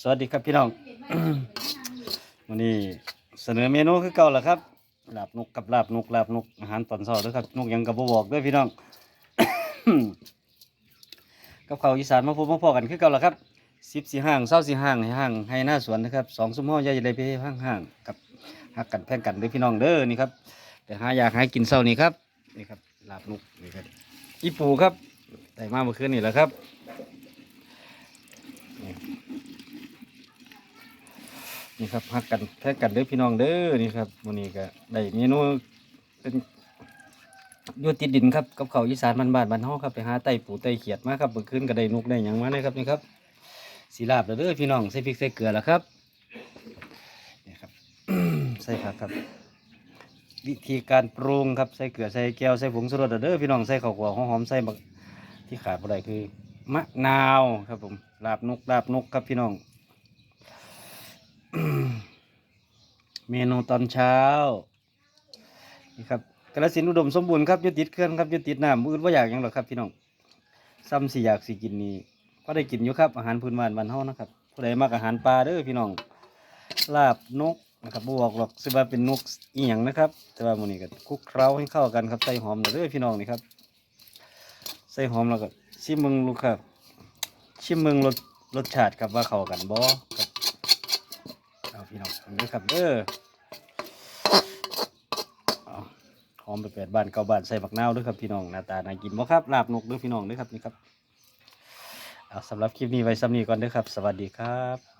สวัสดีครับพี่น้องวันนี้เสนอเมนูคือเก่าแล้วครับลาบนกกับลาบนกลาบนกอาหารตอนเช้าด้วยครับนกยังกับบ่บอกด้วยพี่น้อง กับข้าวอีสานมาพบมาพอกันคือเก่าแล้วครับสิบสี่ห้างเศร้าสี่ห้างให้ห้างให้หน้าสวนนะครับสองซุ้มห้อใหญ่เลยไปห้างห้างกับหักกันแพ่งกันด้วยพี่น้องเด้อนี่ครับแต่หาอยากให้กินเศร้านี่ครับนี่ครับลาบนกนี่ครับอีปูครับได้มาเมื่อคืนนี่แหละครับ นี่ครับฮักกันแค่กันเด้อพี่น้องเด้อนี่ครับวันนี้ก็ได้เมนูเป็นอยู่ติดดินครับกับเขาอีสานบ้านบ้านบ้านเฮาครับไปหาไต่ปูไต่เขียดมาครับเมื่อคืนก็ได้นกได้หยังมาเลยครับนี่ครับสีลาบแล้วเด้อพี่น้องใส่พริกใส่เกลือแล้วครับนี่ครับใส่ผักครับ วิธีการปรุงครับใส่เกลือใส่แก้วใส่ผงชูรสแล้วเด้อพี่น้องใส่ข้าวคั่วหอมใส่บักที่ขาดบ่ได้คือมะนาวครับผมลาบนกลาบนกครับพี่น้อง เมนูตอนเช้านี่ครับกระสินอุดมสมบูรณ์ครับยุติดเคลื่อนครับยุติดน้ำมืออื่นว่าอยากยังหรอครับพี่น้องซ้ำสิอยากสิกินนี่ก็ได้กินอยู่ครับอาหารพื้นบ้านบ้านเฮานะครับผู้ใดมักอาหารปลาเด้อพี่น้องลาบนกนะครับบวกหรอกสิว่าเป็นนกอีหยังนะครับ แต่ว่ามื้อนี้ก็คลุกเคล้าให้เข้ากันครับใส่หอมเด้อพี่น้องนี่ครับใส่หอมแล้วก็ชิมมึงลูกครับชิมมึงรสรสชาติครับว่าเข้ากันบ่ครับเอ พี่น้องเด้อครับเด้ออหอมไปแปดบ้านเก้าบ้านใส่บักนาวด้วยครับพี่น้องหน้าตาน่ากินบ่ครับลาบนกด้วยพี่น้องด้วยครับนี่ครับเอาสำหรับคลิปนี้ไว้ซ้ำนี้ก่อนเด้อครับ สวัสดีครับ